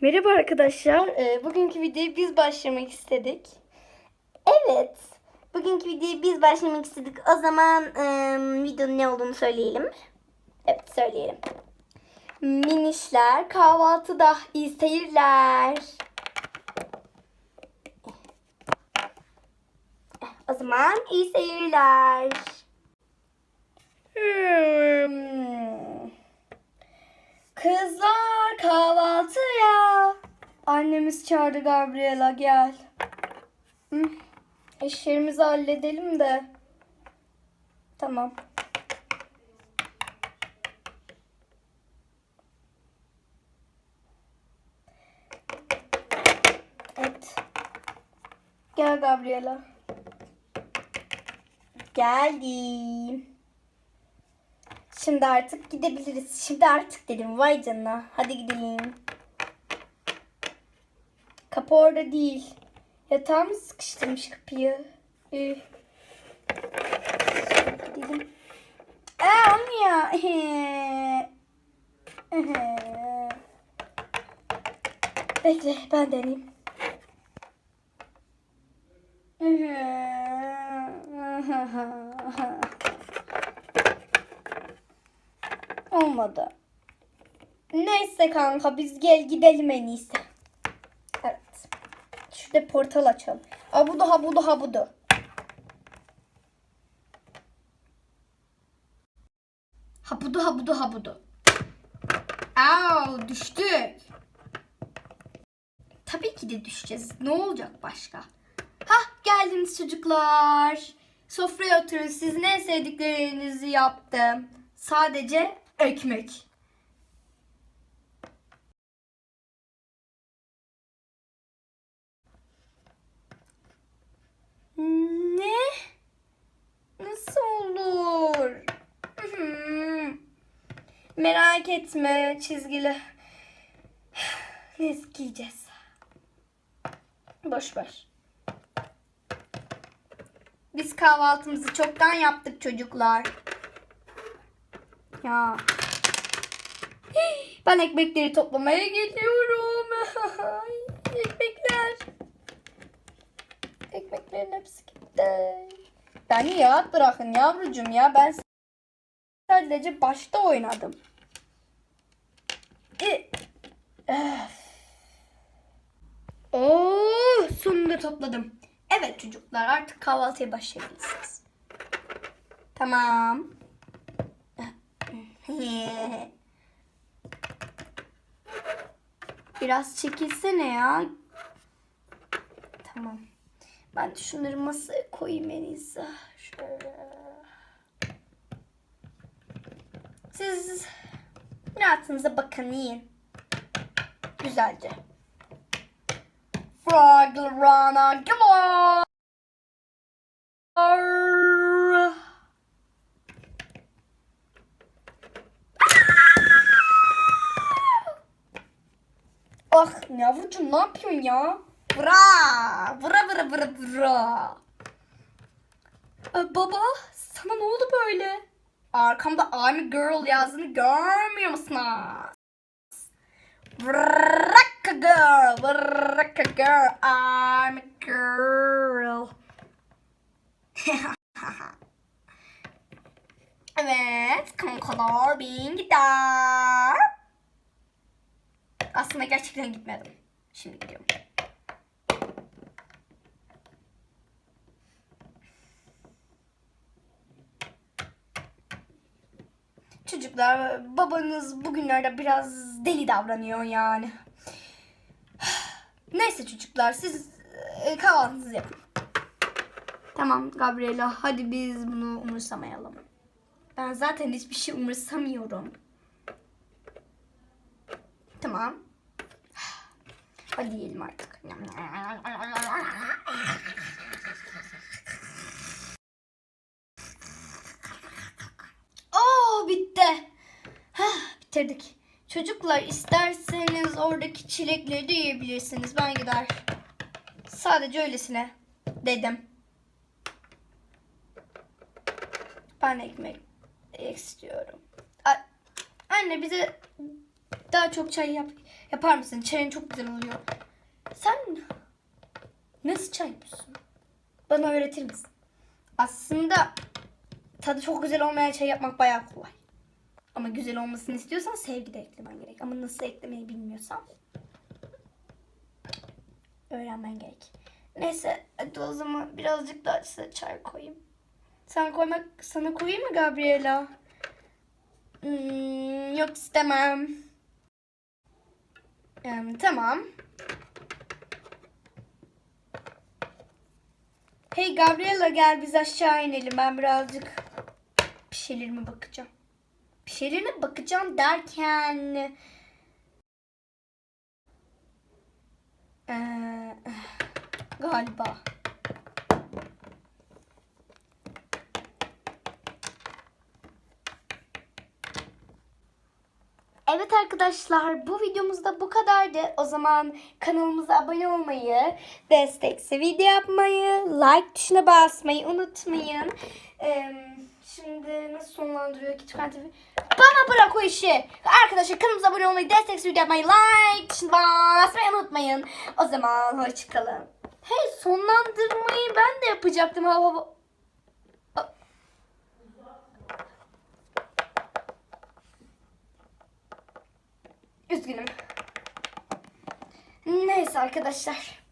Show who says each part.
Speaker 1: Merhaba arkadaşlar. Ee, bugünkü videoyu biz başlamak istedik.
Speaker 2: Evet. Bugünkü videoyu biz başlamak istedik. O zaman ım, videonun ne olduğunu söyleyelim. Evet söyleyelim.
Speaker 1: Minişler kahvaltıda. iyi seyirler.
Speaker 2: O zaman iyi seyirler.
Speaker 1: Hmm. Kızlar kahvaltıya. Annemiz çağırdı Gabriela gel. Hmm. İşlerimizi halledelim de. Tamam. Evet. Gel Gabriela.
Speaker 2: Geldim.
Speaker 1: Şimdi artık gidebiliriz. Şimdi artık dedim vay canına. Hadi gidelim. Kapı orada değil. Yatağı mı sıkıştırmış kapıyı? Üh. Gidelim. Aa olmuyor. Bekle ben deneyeyim. Olmadı. Neyse kanka biz gel gidelim en iyisi. Şurada portal açalım. Abudu habudu habudu. Habudu habudu habudu. Au düştük. Tabii ki de düşeceğiz. Ne olacak başka? Hah geldiniz çocuklar. Sofraya oturun. Sizin en sevdiklerinizi yaptım. Sadece ekmek. Ne? Nasıl olur? Hı-hı. Merak etme çizgili. Ne giyeceğiz? Boş ver. Biz kahvaltımızı çoktan yaptık çocuklar. Ya. Ben ekmekleri toplamaya geliyorum. Ekmekler. Ekmeklerin hepsi gitti. Beni rahat bırakın yavrucuğum ya. Ben sadece başta oynadım. E. Oo, sonunda topladım. Evet çocuklar artık kahvaltıya başlayabilirsiniz. Tamam. Biraz çekilsene ya. Tamam. Ben şunları masaya koyayım en iyisi. Şöyle. Siz rahatınıza bakın yiyin. Güzelce. Froglerana galore. Ah yavrucuğum ne yapıyorsun ya? Bra! Bra bra bra bra. Ee, baba sana ne oldu böyle? Arkamda I'm a girl yazdığını görmüyor musunuz? Bırak a girl, bırak a girl, I'm a girl. evet, kankalar bin gider. Aslında gerçekten gitmedim. Şimdi gidiyorum. Çocuklar babanız bugünlerde biraz deli davranıyor yani. Neyse çocuklar siz e, kahvaltınızı yapın. Tamam Gabriela hadi biz bunu umursamayalım. Ben zaten hiçbir şey umursamıyorum. Tamam. Hadi yiyelim artık. Bitirdik. Çocuklar isterseniz oradaki çilekleri de yiyebilirsiniz. Ben gider. Sadece öylesine dedim. Ben ekmek istiyorum. A- Anne bize Daha çok çay yap yapar mısın? Çayın çok güzel oluyor. Sen nasıl çay yapıyorsun? Bana öğretir misin? Aslında tadı çok güzel olmayan çay yapmak bayağı kolay. Ama güzel olmasını istiyorsan sevgi de eklemen gerek. Ama nasıl eklemeyi bilmiyorsan öğrenmen gerek. Neyse hadi o zaman birazcık daha size çay koyayım. Sen koymak sana koyayım mı Gabriela? Hmm, yok istemem. Em, tamam. Hey Gabriela gel biz aşağı inelim. Ben birazcık bir bakacağım. Bir şeylerine bakacağım derken... Ee, galiba. Evet arkadaşlar bu videomuzda bu kadardı. O zaman kanalımıza abone olmayı, destekse video yapmayı, like tuşuna basmayı unutmayın. Ee, şimdi nasıl sonlandırıyor ki Tüken TV? Bana bırak o işi. Arkadaşlar kanalımıza abone olmayı, destekse video yapmayı, like basmayı unutmayın. O zaman hoşçakalın. Hey sonlandırmayı ben de yapacaktım. Ha, ha, ha. Üzgünüm. Neyse arkadaşlar.